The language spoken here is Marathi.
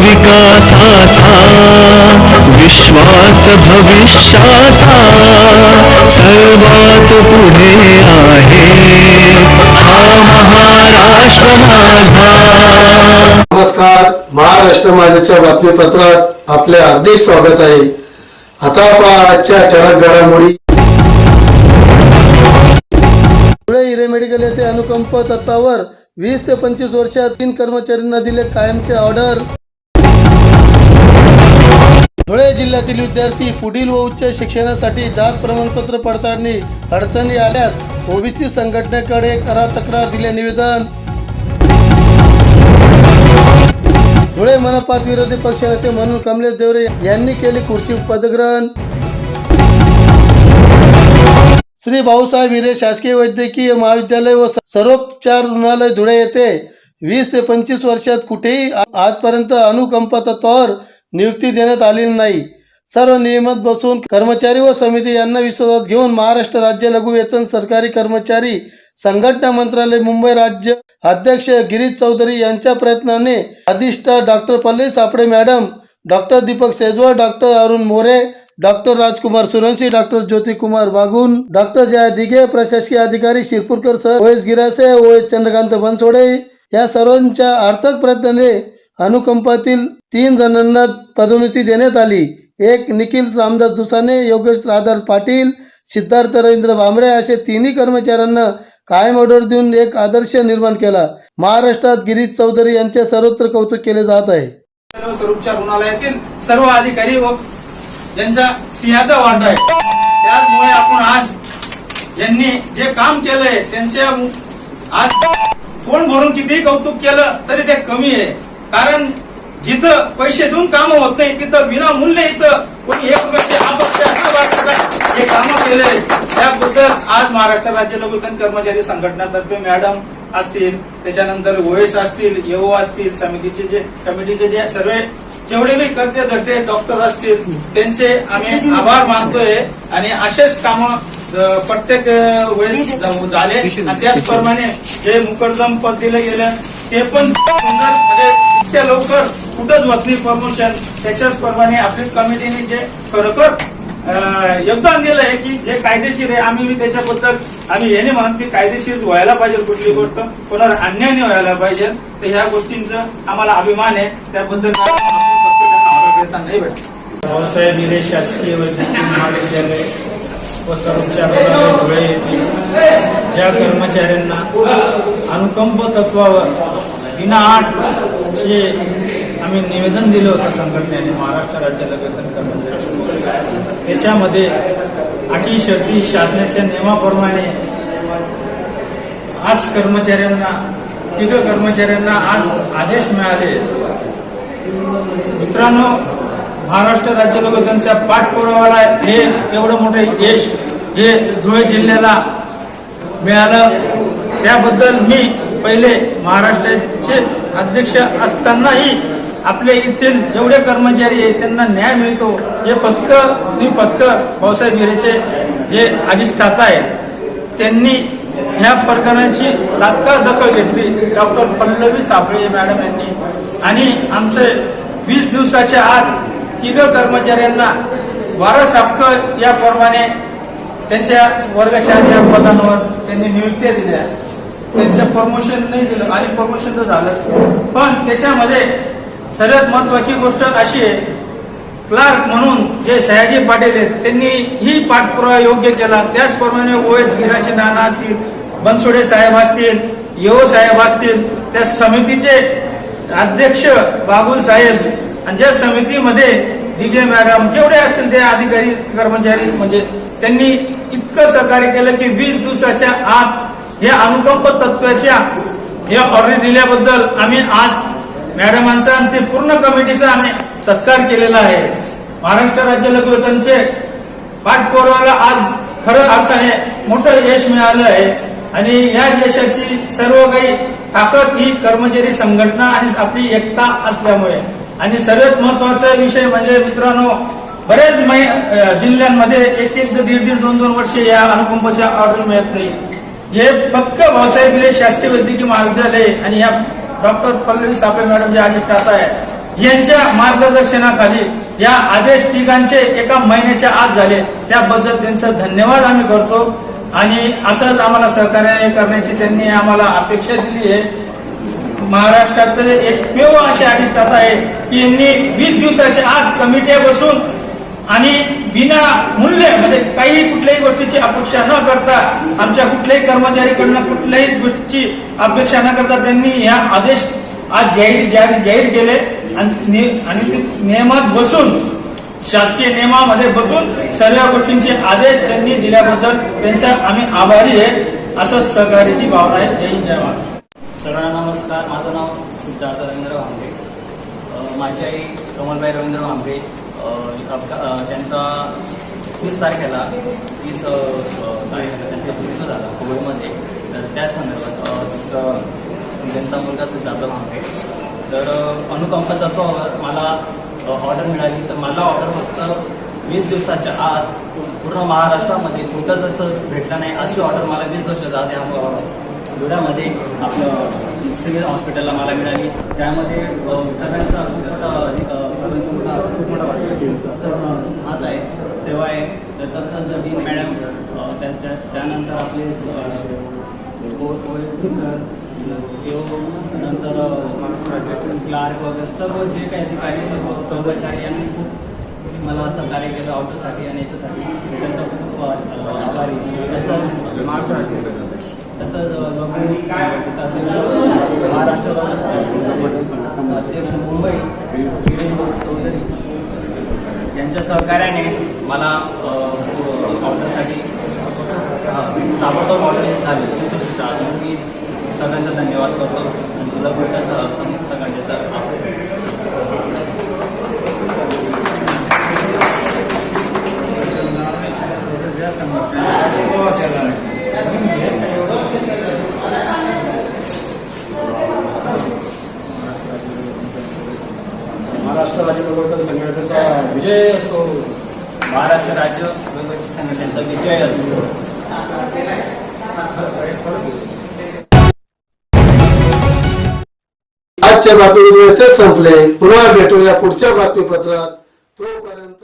विकासाचा विश्वास भविष्याचा सर्वात पुढे आहे. हा महाराष्ट्र माझा. नमस्कार महाराष्ट्र माझ्याच्या बातमीपत्रात आपले हार्दिक स्वागत आहे. आता पहा आजच्या ठळक घडामोडी. धुळे हिरे मेडिकल येथे अनुकंप तत्वावर वीस ते पंचवीस वर्षात तीन कर्मचाऱ्यांना दिले कायमचे ऑर्डर. धुळे जिल्ह्यातील विद्यार्थी पुढील व उच्च शिक्षणासाठी जात प्रमाणपत्र पडताळणी अडचणी आल्यास ओबीसी संघटनेकडे करा तक्रार दिले निवेदन. धुळे मनपात विरोधी पक्षनेते म्हणून कमलेश देवरे यांनी केली खुर्ची पदग्रहण. श्री भाऊसाहेब हिरे शासकीय वैद्यकीय महाविद्यालय व सर्वोपचार रुग्णालय धुळे येथे वीस ते पंचवीस वर्षात कुठेही आजपर्यंत अनुकंपा तत्वावर नियुक्ती देण्यात आलेली नाही. सर्व नियमित बसून कर्मचारी व समिती यांना विश्वासात घेऊन महाराष्ट्र राज्य लघु वेतन सरकारी कर्मचारी संघटना मंत्रालय मुंबई राज्य अध्यक्ष गिरीश चौधरी यांच्या प्रयत्नाने अधिष्ठा doctor Pallavi Sapde madam doctor Deepak Sejwar doctor Arun More doctor Rajkumar Suranshi doctor Jyoti Kumar Bagun doctor Jaya Dighe प्रशासकीय अधिकारी Shirpurkar sir O S Girase O S Chandrakant Bansode या सर्वांच्या अर्थक प्रयत्नाने अनुकंपातील तीन जणांना पदोन्नती देण्यात आली. एक निखिल रामदास दुसाने योगेश राधार पाटील सिद्धार्थ रवींद्र भांबरे असे तिन्ही कर्मचाऱ्यांना कायम ऑर्डर देऊन एक आदर्श निर्माण केला. महाराष्ट्रात गिरीश चौधरी यांचे सर्वत्र कौतुक केले जात आहे. स्वरूपच्या रुग्णालयातील सर्व अधिकारी व यांचा सिंहाचा वाटा आहे. त्याचमुळे आपण आज यांनी जे काम केलंय त्यांच्या आज कोण भरून कितीही कौतुक केलं तरी ते कमी आहे. कारण जिथं पैसे देऊन काम होत नाही तिथं विनामूल्य इथं कोणी एक रुपयाचे अपक्ष न वाटता हे कामं केले. त्याबद्दल आज महाराष्ट्र राज्य लघुतन कर्मचारी संघटनातर्फे मॅडम असतील त्याच्यानंतर ओएस असतील येओ असतील समितीचे जे कमिटीचे जे सर्व जेवढे मी करते धरते डॉक्टर असतील त्यांचे आम्ही आभार मानतोय. आणि असेच कामं प्रत्येक वेळेस झाले. आणि त्याचप्रमाणे जे मुकरदम पद दिलं गेलं ते पण सुंदर म्हणजे लवकर कुठंच होत प्रमोशन त्याच्याच प्रमाणे आपली कमिटीने जे खरोखर योगदान दिलं आहे की जे कायदेशीर आहे आम्ही त्याच्याबद्दल आम्ही हे नाही म्हणत की कायदेशीर व्हायला पाहिजे कुठली गोष्ट. कोणाला अन्याय नाही व्हायला पाहिजे. तर ह्या गोष्टींचा आम्हाला अभिमान आहे. त्याबद्दल नाही भाऊसाहेब हिरे शासकीय वैद्यकीय महाविद्यालय व सर्वोपचार धुळे येथील ज्या कर्मचाऱ्यांना अनुकंप तत्वावर विना आठ चे आम्ही निवेदन दिलं होतं संघटनेने महाराष्ट्र राज्य वेतन कर्मचारी त्याच्यामध्ये अटी शर्ती शासनाच्या नियमाप्रमाणे आज कर्मचाऱ्यांना तिघ कर्मचाऱ्यांना आज आदेश मिळाले. मित्रांनो महाराष्ट्र राज्य लोकवेतनच्या पाठपुरावाला हे एवढं मोठं यश हे धुळे जिल्ह्याला मिळालं. त्याबद्दल मी पहिले महाराष्ट्राचे अध्यक्ष असतानाही आपले येथील जेवढे कर्मचारी आहेत त्यांना न्याय मिळतो. हे पथक ही पथक भाऊसाहेब हिरेचे जे अधिष्ठाता आहेत त्यांनी ह्या प्रकरणाची तात्काळ दखल घेतली. डॉक्टर पल्लवी सापळे मॅडम यांनी. आणि आमचे वीस दिवसाच्या आत तिघ कर्मचाऱ्यांना वारस या याप्रमाणे त्यांच्या वर्गाच्या त्या पदांवर त्यांनी नियुक्त्या दिल्या. त्यांचं प्रमोशन नाही दिलं. आणि प्रमोशन तर झालं. पण त्याच्यामध्ये सर्वात महत्वाची गोष्ट अशी आहे क्लार्क म्हणून जे सयाजी पाटील आहेत त्यांनी ही पाठपुरावा योग्य केला. त्याचप्रमाणे ओएस गिराचे गिराशी नाना असतील बनसोडे साहेब असतील येऊ साहेब असतील त्या समितीचे अध्यक्ष बाबुल साहेब आणि ज्या समितीमध्ये डीजे मॅडम जेवढे असतील ते अधिकारी कर्मचारी म्हणजे त्यांनी इतकं सहकार्य केलं की वीस दिवसाच्या आत या अनुकंप तत्वाच्या या ऑर्डर दिल्याबद्दल आम्ही आज मॅडमांचा आणि ते पूर्ण कमिटीचा आम्ही सत्कार केलेला आहे. महाराष्ट्र राज्य लघुवेतनचे पाठपुराव्याला आज खरं अर्थाने मोठं यश मिळालं आहे. आणि या यशाची सर्व काही ताकद ही कर्मचारी संघटना आणि आपली एकता असल्यामुळे. आणि सर्वात महत्त्वाचा विषय म्हणजे मित्रांनो बरेच जिल्ह्यांमध्ये एक एक ते दीड दीड दोन दोन वर्षे या अनुकंपाच्या ऑर्डर मिळत नाही. हे फक्त भाऊसाहेब शासकीय वैद्यकीय महाविद्यालय आणि या डॉक्टर पल्लवी सापळे मॅडम जे अधिष्ठाता आहे यांच्या मार्गदर्शनाखाली या आदेश तिघांचे एका महिन्याच्या आत झाले. त्याबद्दल त्यांचं धन्यवाद आम्ही करतो. आणि असंच आम्हाला सहकार्य करण्याची त्यांनी आम्हाला अपेक्षा दिली आहे. महाराष्ट्रातले एकमेव असे अधिष्ठाता आहे की यांनी वीस दिवसाच्या आत कमिट्या बसून आणि विना मूल्य म्हणजे काही कुठल्याही गोष्टीची अपेक्षा न करता आमच्या कुठल्याही कर्मचारीकडनं कुठल्याही गोष्टीची अपेक्षा न करता त्यांनी ह्या आदेश आज जाहीर जाहीर जाहीर केले. आणि नियमात बसून शासकीय नियमामध्ये बसून सर्व गोष्टींचे आदेश त्यांनी दिल्याबद्दल त्यांचा आम्ही आभारी आहे. असं सहकार्याची भावना आहे. जय जय महाराष्ट्र सर्वांना नमस्कार. माझं नाव सिद्धार्थ रवींद्र भांबे माझी आई कमलबाई रवींद्र भांबे त्यांचा तीस तारखेला तीस तारखेला त्यांचा मृत्यू झाला कोविडमध्ये. तर त्या संदर्भात तुमचं त्यांचा मुलगा सिद्धार्थ भांबरे तर अनुकंपा तत्वावर मला ऑर्डर मिळाली. तर मला ऑर्डर फक्त वीस दिवसाच्या आत पूर्ण महाराष्ट्रामध्ये कुठंच असं भेटलं नाही अशी ऑर्डर मला वीस दिवसाच्या आत या धुळ्यामध्ये आपलं सिव्हिल हॉस्पिटलला मला मिळाली. त्यामध्ये अ, सगळ्यांचा मोठा सर्वांचा मोठा खूप मोठा वाटा सर्व हात आहे सेवा आहे तर तसंच डीन मॅडम त्यांच्या त्यानंतर आपले सर नंतर क्लार्क वगैरे सर्व जे काही अधिकारी सर्व कर्मचारी यांनी खूप मला सहकार्य केलं ऑफिससाठी आणि याच्यासाठी त्यांचा खूप आभारी तसंच तसंच महाराष्ट्र अध्यक्ष मुंबई चौधरी यांच्या सहकार्याने मला ऑर्डरसाठी ताबडतोब ऑर्डर झाली. मी सगळ्यांचा धन्यवाद करतो. आणि तुला भेटता सगळ्यांचा आभार महाराष्ट्र राज्य प्रवर्तन संघटनेचा विजय असो महाराष्ट्र राज्य वैद्यकीय संघटनेचा विजय असतो आजच्या बातमीपत्र संपले. पुन्हा भेटूया पुढच्या बातमीपत्रात. तोपर्यंत